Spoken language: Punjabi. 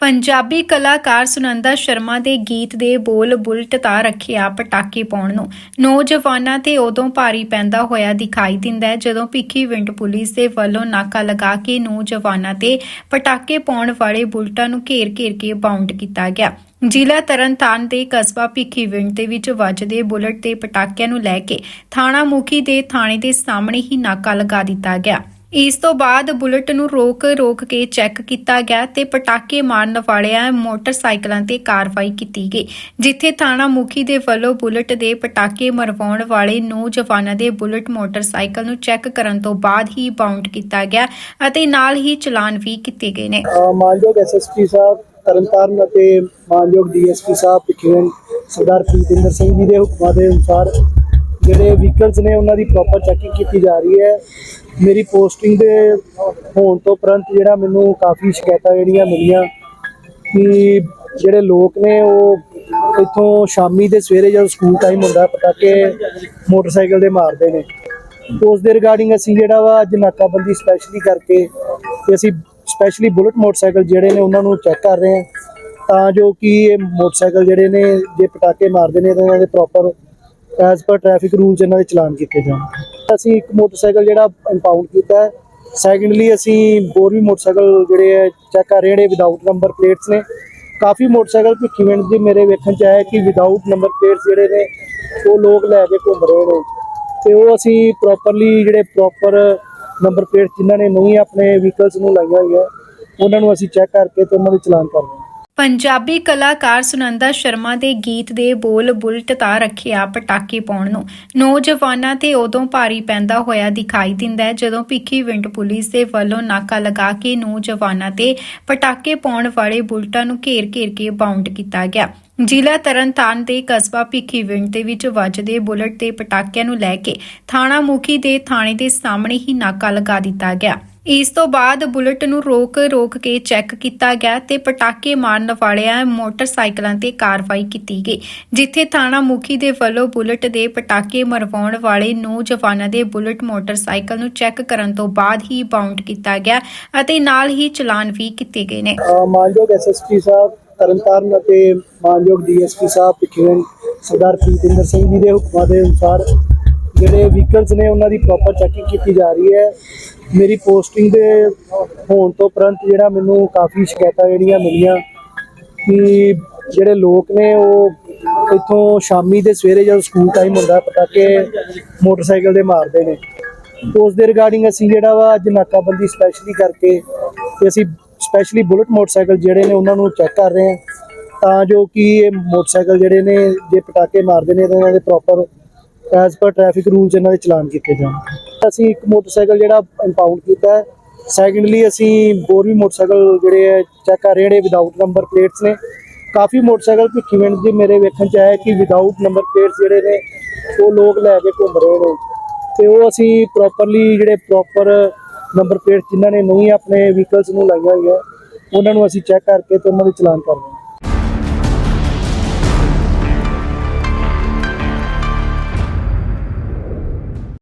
ਪੰਜਾਬੀ ਕਲਾਕਾਰ ਸੁਨੰਦਾ ਸ਼ਰਮਾ ਦੇ ਗੀਤ ਦੇ ਬੋਲ ਬੁਲਟ ਤਾਂ ਰੱਖਿਆ ਪਟਾਕੇ ਪਾਉਣ ਨੂੰ। ਨੌਜਵਾਨਾਂ ਤੇ ਉਦੋਂ ਭਾਰੀ ਪੈਂਦਾ ਹੋਇਆ ਦਿਖਾਈ ਦਿੰਦਾ ਹੈ, ਜਦੋਂ ਭਿੱਖੀ ਵਿੰਡ ਪੁਲਿਸ ਦੇ ਵੱਲੋਂ ਨਾਕਾ ਲਗਾ ਕੇ ਨੌਜਵਾਨਾਂ ਤੇ ਪਟਾਕੇ ਪਾਉਣ ਵਾਲੇ ਬੁਲਟਾਂ ਨੂੰ ਘੇਰ-ਘੇਰ ਕੇ ਬਾਉਂਡ ਕੀਤਾ ਗਿਆ। ਜ਼ਿਲ੍ਹਾ ਤਰਨਤਾਰਨ ਦੇ ਕਸਬਾ ਭਿੱਖੀ ਵਿੰਡ ਦੇ ਵਿੱਚ ਵੱਜਦੇ ਬੁਲਟ ਤੇ ਪਟਾਕਿਆਂ ਨੂੰ ਲੈ ਕੇ ਥਾਣਾ ਮੁਖੀ ਦੇ ਥਾਣੇ ਦੇ ਸਾਹਮਣੇ ਹੀ ਨਾਕਾ ਲਗਾ ਦਿੱਤਾ ਗਿਆ। ਇਸ ਤੋਂ ਬਾਅਦ ਬੁਲਟ ਨੂੰ ਰੋਕ ਰੋਕ ਕੇ ਚੈੱਕ ਕੀਤਾ ਗਿਆ ਤੇ ਪਟਾਕੇ ਮਾਰਨ ਵਾਲਿਆਂ ਮੋਟਰਸਾਈਕਲਾਂ ਤੇ ਕਾਰਵਾਈ ਕੀਤੀ ਗਈ ਜਿੱਥੇ ਥਾਣਾ ਮੁਖੀ ਦੇ ਵੱਲੋਂ ਬੁਲਟ ਦੇ ਪਟਾਕੇ ਮਰਵਾਉਣ ਵਾਲੇ ਨੌਜਵਾਨਾਂ ਦੇ ਬੁਲਟ ਮੋਟਰਸਾਈਕਲ ਨੂੰ ਚੈੱਕ ਕਰਨ ਤੋਂ ਬਾਅਦ ਹੀ ਬਾਉਂਡ ਕੀਤਾ ਗਿਆ ਅਤੇ ਨਾਲ ਹੀ ਚਲਾਨ ਵੀ ਕੀਤੇ ਗਏ ਨੇ। ਅ, ਮਾਨਯੋਗ ਐਸਐਸਪੀ ਸਾਹਿਬ ਤਰਨਤਾਰਨ ਅਤੇ ਮਾਨਯੋਗ ਡੀਐਸਪੀ ਸਾਹਿਬ ਪਿੱਛੇਵਨ ਸਰਦਾਰ ਪ੍ਰੀਤਿੰਦਰ ਸਿੰਘ ਜੀ ਦੇ ਹੁਕਮਾਂ ਦੇ ਅਨੁਸਾਰ ਜਿਹੜੇ ਵਹੀਕਲਸ ਨੇ, ਉਹਨਾਂ ਦੀ ਪ੍ਰੋਪਰ ਚੈਕਿੰਗ ਕੀਤੀ ਜਾ ਰਹੀ ਹੈ। ਮੇਰੀ ਪੋਸਟਿੰਗ ਦੇ ਹੋਣ ਤੋਂ ਉਪਰੰਤ ਜਿਹੜਾ ਮੈਨੂੰ ਕਾਫੀ ਸ਼ਿਕਾਇਤਾਂ ਜਿਹੜੀਆਂ ਮਿਲੀਆਂ ਕਿ ਜਿਹੜੇ ਲੋਕ ਨੇ, ਉਹ ਇੱਥੋਂ ਸ਼ਾਮੀ ਦੇ ਸਵੇਰੇ ਜਦੋਂ ਸਕੂਲ ਟਾਈਮ ਹੁੰਦਾ, ਪਟਾਕੇ ਮੋਟਰਸਾਈਕਲ ਦੇ ਮਾਰਦੇ ਨੇ। ਉਸ ਦੇ ਰਿਗਾਰਡਿੰਗ ਅਸੀਂ ਜਿਹੜਾ ਵਾ ਅੱਜ ਨਾਕਾਬੰਦੀ ਸਪੈਸ਼ਲੀ ਕਰਕੇ ਤੇ ਅਸੀਂ ਸਪੈਸ਼ਲੀ ਬੁਲਟ ਮੋਟਰਸਾਈਕਲ ਜਿਹੜੇ ਨੇ, ਉਹਨਾਂ ਨੂੰ ਚੈੱਕ ਕਰ ਰਹੇ ਹਾਂ। ਤਾਂ ਜੋ ਕਿ ਇਹ ਮੋਟਰਸਾਈਕਲ ਜਿਹੜੇ ਨੇ, ਜੇ ਪਟਾਕੇ ਮਾਰਦੇ ਨੇ, ਤਾਂ ਇਹਨਾਂ ਦੇ proper as per traffic rules ਇਹਨਾਂ ਦੇ ਚਲਾਨ ਕੀਤੇ ਜਾਣ। ਅਸੀਂ ਇੱਕ ਮੋਟਰਸਾਈਕਲ ਜਿਹੜਾ ਇੰਪਾਊਂਡ ਕੀਤਾ ਹੈ। ਸੈਕੰਡਲੀ ਅਸੀਂ ਹੋਰ ਵੀ ਮੋਟਰਸਾਈਕਲ ਜਿਹੜੇ ਹੈ ਚੈੱਕ ਕਰ ਰਹੇ ਹਾਂ ਜਿਹੜੇ ਵਿਦਆਊਟ ਨੰਬਰ ਪਲੇਟਸ ਨੇ। ਕਾਫੀ ਮੋਟਰਸਾਈਕਲ ਭਿੱਖੀ ਮਿੰਟ ਦੇ ਮੇਰੇ ਵੇਖਣ ਚ ਆਇਆ ਕਿ ਵਿਦਆਊਟ ਨੰਬਰ ਪਲੇਟਸ ਜਿਹੜੇ ਨੇ, ਉਹ ਲੋਕ ਲੈ ਕੇ ਘੁੰਮ ਰਹੇ ਨੇ। ਤੇ ਉਹ ਅਸੀਂ ਪ੍ਰੋਪਰਲੀ ਜਿਹੜੇ ਪ੍ਰੋਪਰ ਨੰਬਰ ਪਲੇਟ ਜਿਨ੍ਹਾਂ ਨੇ ਨਹੀਂ ਆਪਣੇ ਵਹੀਕਲਸ ਨੂੰ ਲਾਈਆਂ ਹੋਈਆਂ, ਉਹਨਾਂ ਨੂੰ ਅਸੀਂ ਚੈੱਕ ਕਰਕੇ ਤੇ ਉਹਨਾਂ ਦੇ ਚਲਾਨ ਕਰ ਰਹੇ ਹਾਂ। ਪੰਜਾਬੀ ਕਲਾਕਾਰ ਸੁਨੰਦਾ ਸ਼ਰਮਾ ਦੇ ਗੀਤ ਦੇ ਬੋਲ ਬੁਲਟ ਤਾਂ ਰੱਖਿਆ ਪਟਾਕੇ ਪਾਉਣ ਨੂੰ। ਨੌਜਵਾਨਾਂ ਤੇ ਉਦੋਂ ਭਾਰੀ ਪੈਂਦਾ ਹੋਇਆ ਦਿਖਾਈ ਦਿੰਦਾ ਹੈ, ਜਦੋਂ ਭਿੱਖੀ ਵਿੰਡ ਪੁਲਿਸ ਦੇ ਵੱਲੋਂ ਨਾਕਾ ਲਗਾ ਕੇ ਨੌਜਵਾਨਾਂ ਤੇ ਪਟਾਕੇ ਪਾਉਣ ਵਾਲੇ ਬੁਲਟਾਂ ਨੂੰ ਘੇਰ-ਘੇਰ ਕੇ ਬਾਉਂਡ ਕੀਤਾ ਗਿਆ। ਜ਼ਿਲ੍ਹਾ ਤਰਨਤਾਰਨ ਦੇ ਕਸਬਾ ਭਿੱਖੀ ਵਿੰਡ ਦੇ ਵਿੱਚ ਵੱਜਦੇ ਬੁਲਟ ਤੇ ਪਟਾਕਿਆਂ ਨੂੰ ਲੈ ਕੇ ਥਾਣਾ ਮੁਖੀ ਦੇ ਥਾਣੇ ਦੇ ਸਾਹਮਣੇ ਹੀ ਨਾਕਾ ਲਗਾ ਦਿੱਤਾ ਗਿਆ। ਇਸ ਤੋਂ ਬਾਅਦ ਬੁਲਟ ਨੂੰ ਰੋਕ ਰੋਕ ਕੇ ਚੈੱਕ ਕੀਤਾ ਗਿਆ ਤੇ ਪਟਾਕੇ ਮਾਰਨ ਵਾਲਿਆਂ ਮੋਟਰਸਾਈਕਲਾਂ ਤੇ ਕਾਰਵਾਈ ਕੀਤੀ ਗਈ ਜਿੱਥੇ ਥਾਣਾ ਮੁਖੀ ਦੇ ਵੱਲੋਂ ਬੁਲਟ ਦੇ ਪਟਾਕੇ ਮਰਵਾਉਣ ਵਾਲੇ ਨੌਜਵਾਨਾਂ ਦੇ ਬੁਲਟ ਮੋਟਰਸਾਈਕਲ ਨੂੰ ਚੈੱਕ ਕਰਨ ਤੋਂ ਬਾਅਦ ਹੀ ਬਾਉਂਡ ਕੀਤਾ ਗਿਆ ਅਤੇ ਨਾਲ ਹੀ ਚਲਾਨ ਵੀ ਕੀਤੇ ਗਏ ਨੇ। ਅ, ਮਾਨਯੋਗ ਐਸਐਸਪੀ ਸਾਹਿਬ ਤਰਨਤਾਰਨ ਅਤੇ ਮਾਨਯੋਗ ਡੀਐਸਪੀ ਸਾਹਿਬ ਪਿੱਛੇਵਨ ਸਰਦਾਰ ਪ੍ਰੀਤਿੰਦਰ ਸਿੰਘ ਜੀ ਦੇ ਹੁਕਮਾਂ ਦੇ ਅਨੁਸਾਰ ਜਿਹੜੇ ਵਹੀਕਲਸ ਨੇ, ਉਹਨਾਂ ਦੀ ਪ੍ਰੋਪਰ ਚੈਕਿੰਗ ਕੀਤੀ ਜਾ ਰਹੀ ਹੈ। ਮੇਰੀ ਪੋਸਟਿੰਗ ਦੇ ਹੋਣ ਤੋਂ ਉਪਰੰਤ ਜਿਹੜਾ ਮੈਨੂੰ ਕਾਫੀ ਸ਼ਿਕਾਇਤਾਂ ਜਿਹੜੀਆਂ ਮਿਲੀਆਂ ਕਿ ਜਿਹੜੇ ਲੋਕ ਨੇ, ਉਹ ਇੱਥੋਂ ਸ਼ਾਮੀ ਦੇ ਸਵੇਰੇ ਜਦੋਂ ਸਕੂਲ ਟਾਈਮ ਹੁੰਦਾ, ਪਟਾਕੇ ਮੋਟਰਸਾਈਕਲ ਦੇ ਮਾਰਦੇ ਨੇ। ਉਸ ਦੇ ਰਿਗਾਰਡਿੰਗ ਅਸੀਂ ਜਿਹੜਾ ਵਾ ਅੱਜ ਨਾਕਾਬੰਦੀ ਸਪੈਸ਼ਲੀ ਕਰਕੇ ਤੇ ਅਸੀਂ ਸਪੈਸ਼ਲੀ ਬੁਲਟ ਮੋਟਰਸਾਈਕਲ ਜਿਹੜੇ ਨੇ, ਉਹਨਾਂ ਨੂੰ ਚੈੱਕ ਕਰ ਰਹੇ ਹਾਂ। ਤਾਂ ਜੋ ਕਿ ਇਹ ਮੋਟਰਸਾਈਕਲ ਜਿਹੜੇ ਨੇ, ਜੇ ਪਟਾਕੇ ਮਾਰਦੇ ਨੇ, ਤਾਂ ਇਹਨਾਂ ਦੇ proper as per traffic rules ਇਹਨਾਂ ਦੇ ਚਲਾਨ ਕੀਤੇ ਜਾਣ। ਅਸੀਂ ਇੱਕ ਮੋਟਰਸਾਈਕਲ ਜਿਹੜਾ ਇੰਪਾਊਂਡ ਕੀਤਾ ਹੈ। ਸੈਕੰਡਲੀ ਅਸੀਂ ਹੋਰ ਵੀ ਮੋਟਰਸਾਈਕਲ ਜਿਹੜੇ ਹੈ ਚੈੱਕ ਕਰ ਰਹੇ ਨੇ ਵਿਦਆਊਟ ਨੰਬਰ ਪਲੇਟਸ ਨੇ। ਕਾਫੀ ਮੋਟਰਸਾਈਕਲ ਭਿੱਖੀ ਮਿੰਟ ਦੇ ਮੇਰੇ ਵੇਖਣ ਚ ਆਇਆ ਕਿ ਵਿਦਆਊਟ ਨੰਬਰ ਪਲੇਟਸ ਜਿਹੜੇ ਨੇ, ਉਹ ਲੋਕ ਲੈ ਕੇ ਘੁੰਮ ਰਹੇ ਨੇ। ਤੇ ਉਹ ਅਸੀਂ ਪ੍ਰੋਪਰਲੀ ਜਿਹੜੇ ਪ੍ਰੋਪਰ ਨੰਬਰ ਪਲੇਟ ਜਿਨ੍ਹਾਂ ਨੇ ਨਹੀਂ ਆਪਣੇ ਵਹੀਕਲਸ ਨੂੰ ਲਾਈਆਂ ਹੋਈਆਂ, ਉਹਨਾਂ ਨੂੰ ਅਸੀਂ ਚੈੱਕ ਕਰਕੇ ਤੇ ਉਹਨਾਂ ਦੇ ਚਲਾਨ ਕਰ ਰਹੇ ਹਾਂ।